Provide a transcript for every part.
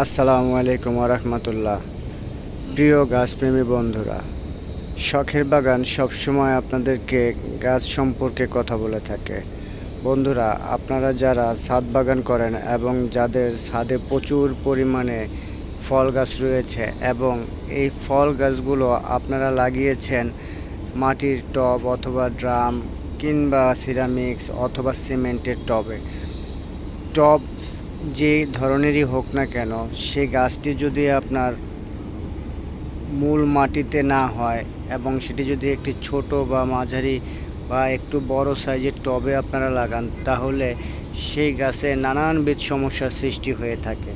আসসালামু আলাইকুম রহমতুল্লাহ প্রিয় গাছপ্রেমী বন্ধুরা, শখের বাগান সবসময় আপনাদেরকে গাছ সম্পর্কে কথা বলে থাকে। বন্ধুরা, আপনারা যারা ছাদ বাগান করেন এবং যাদের ছাদে প্রচুর পরিমাণে ফল গাছ রয়েছে এবং এই ফল গাছগুলো আপনারা লাগিয়েছেন মাটির টব অথবা ড্রাম কিংবা সিরামিক্স অথবা সিমেন্টের টবে, টব যে ধরনেরই হোক না কেন, সে গাছটি যদি আপনার মূল মাটিতে না হয় এবং সেটি যদি একটি ছোট বা মাঝারি বা একটু বড় সাইজের টবে আপনারা লাগান, তাহলে সেই গাছে নানানবিধ সমস্যার সৃষ্টি হয়ে থাকে।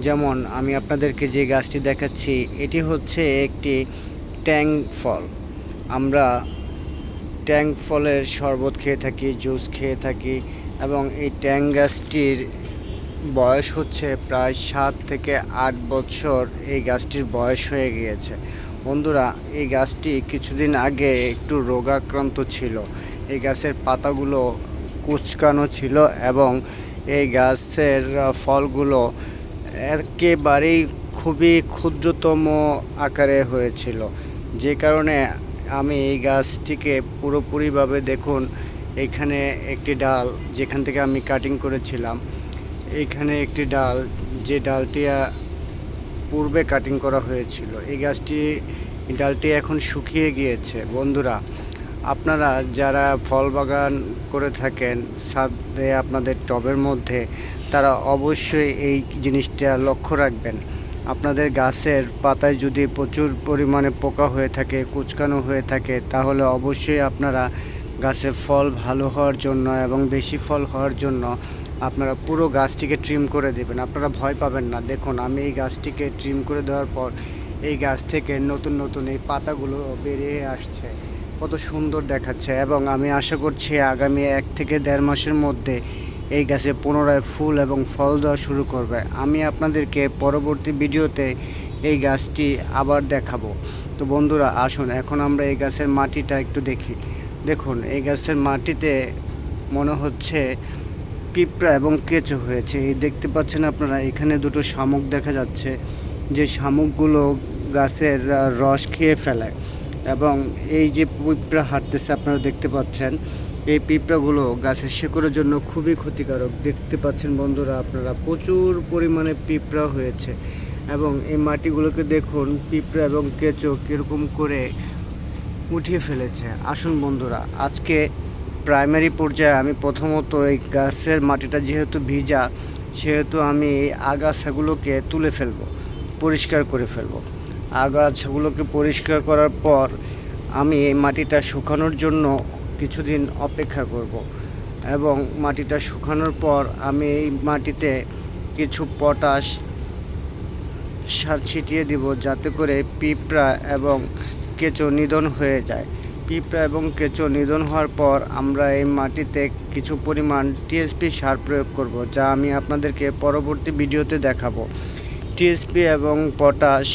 যেমন, আমি আপনাদেরকে যে গাছটি দেখাচ্ছি, এটি হচ্ছে একটি ট্যাং ফল। আমরা ট্যাং ফলের শরবত খেয়ে থাকি, জুস খেয়ে থাকি এবং এই ট্যাং গাছটির বয়স হচ্ছে প্রায় সাত থেকে আট বছর। এই গাছটির বয়স হয়ে গিয়েছে। বন্ধুরা, এই গাছটি কিছুদিন আগে একটু রোগাক্রান্ত ছিল। এই গাছের পাতাগুলো কুচকানো ছিল এবং এই গাছের ফলগুলো একেবারেই খুবই ক্ষুদ্রতম আকারে হয়েছিল। যে কারণে আমি এই গাছটিকে পুরোপুরিভাবে দেখুন, এখানে একটি ডাল যেখান থেকে আমি কাটিং করেছিলাম। এখানে একটি ডাল, যে ডালটি পূর্বে কাটিং করা হয়েছিল। এই গাছটি ডালটি এখন শুকিয়ে গিয়েছে। বন্ধুরা, আপনারা যারা ফল বাগান করে থাকেন, ছাদে আপনাদের টবের মধ্যে, তারা অবশ্যই এই জিনিসটা লক্ষ্য রাখবেন। আপনাদের গাছের পাতায় যদি প্রচুর পরিমাণে পোকা হয়ে থাকে, কুচকানো হয়ে থাকে, তাহলে অবশ্যই আপনারা গাছের ফল ভালো হওয়ার জন্য এবং বেশি ফল হওয়ার জন্য আপনারা পুরো গাছটিকে ট্রিম করে দেবেন। আপনারা ভয় পাবেন না। দেখুন, আমি এই গাছটিকে ট্রিম করে দেওয়ার পর এই গাছ থেকে নতুন নতুন এই পাতাগুলো বেরিয়ে আসছে। কত সুন্দর দেখাচ্ছে এবং আমি আশা করছি আগামী এক থেকে দেড় মাসের মধ্যে এই গাছে পুনরায় ফুল এবং ফল দেওয়া শুরু করবে। আমি আপনাদেরকে পরবর্তী ভিডিওতে এই গাছটি আবার দেখাবো। তো বন্ধুরা, আসুন, এখন আমরা এই গাছের মাটিটা একটু দেখি। দেখুন, এই গাছের মাটিতে মনে হচ্ছে পিঁপড়া এবং কেঁচো হয়েছে। এই দেখতে পাচ্ছেন আপনারা, এখানে দুটো শামুক দেখা যাচ্ছে। যে শামুকগুলো গাছের রস খেয়ে ফেলে এবং এই যে পিঁপড়া হাঁটতেছে আপনারা দেখতে পাচ্ছেন, এই পিঁপড়াগুলো গাছের শেকড়ের জন্য খুবই ক্ষতিকারক। দেখতে পাচ্ছেন বন্ধুরা আপনারা, প্রচুর পরিমাণে পিঁপড়া হয়েছে। এবং এই মাটিগুলোকে দেখুন, পিঁপড়া এবং কেঁচো কীরকম করে উঠিয়ে ফেলেছে। আসুন বন্ধুরা, আজকে প্রাইমারি পর্যায়ে আমি প্রথমত এই গাছের মাটিটা যেহেতু ভিজা, সেহেতু আমি এই আগাছাগুলোকে তুলে ফেলব, পরিষ্কার করে ফেলব। আগাছাগুলোকে পরিষ্কার করার পর আমি এই মাটিটা শুকানোর জন্য কিছুদিন অপেক্ষা করব এবং মাটিটা শুকানোর পর আমি এই মাটিতে কিছু পটাশ সার ছিটিয়ে দিব যাতে করে পিঁপড়া এবং কেঁচো নিধন হয়ে যায়। পিঁপড়া এবং কেঁচো নিধন হওয়ার পর আমরা এই মাটিতে কিছু পরিমাণ টিএসপি সার প্রয়োগ করব, যা আমি আপনাদেরকে পরবর্তী ভিডিওতে দেখাবো। টিএসপি এবং পটাশ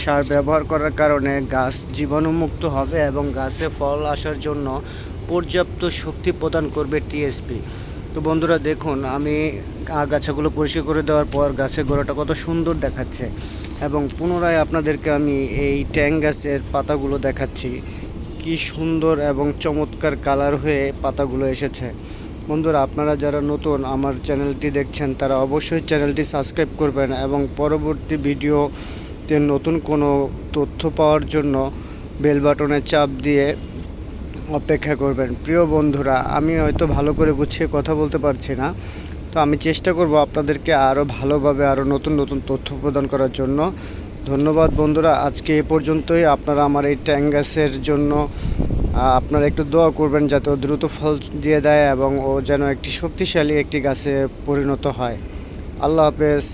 সার ব্যবহার করার কারণে গাছ জীবাণুমুক্ত হবে এবং গাছে ফল আসার জন্য পর্যাপ্ত শক্তি প্রদান করবে টিএসপি তো বন্ধুরা, দেখুন, আমি আগাছাগুলো পরিষ্কার করে দেওয়ার পর গাছের গোড়াটা কত সুন্দর দেখাচ্ছে। এবং পুনরায় আপনাদেরকে আমি এই ট্যাং গাছের পাতাগুলো দেখাচ্ছি। কি সুন্দর এবং চমৎকার কালার হয়ে পাতাগুলো এসেছে। বন্ধুরা, আপনারা যারা নতুন আমার চ্যানেলটি দেখছেন, তারা অবশ্যই চ্যানেলটি সাবস্ক্রাইব করবেন এবং পরবর্তী ভিডিওতে নতুন কোনো তথ্য পাওয়ার জন্য বেল বাটনে চাপ দিয়ে অপেক্ষা করবেন। প্রিয় বন্ধুরা, আমি হয়তো ভালো করে গুছিয়ে কথা বলতে পারছি না, তো আমি চেষ্টা করব আপনাদেরকে আরও ভালোভাবে আরও নতুন নতুন তথ্য প্রদান করার জন্য। ধন্যবাদ বন্ধুরা, আজকে এ পর্যন্তই। আপনারা আমার এই ট্যাং গ্যাসের জন্য আপনারা একটু দোয়া করবেন যাতে ও দ্রুত ফল দিয়ে দেয় এবং ও যেন একটি শক্তিশালী একটি গাছে পরিণত হয়। আল্লাহ হাফেজ।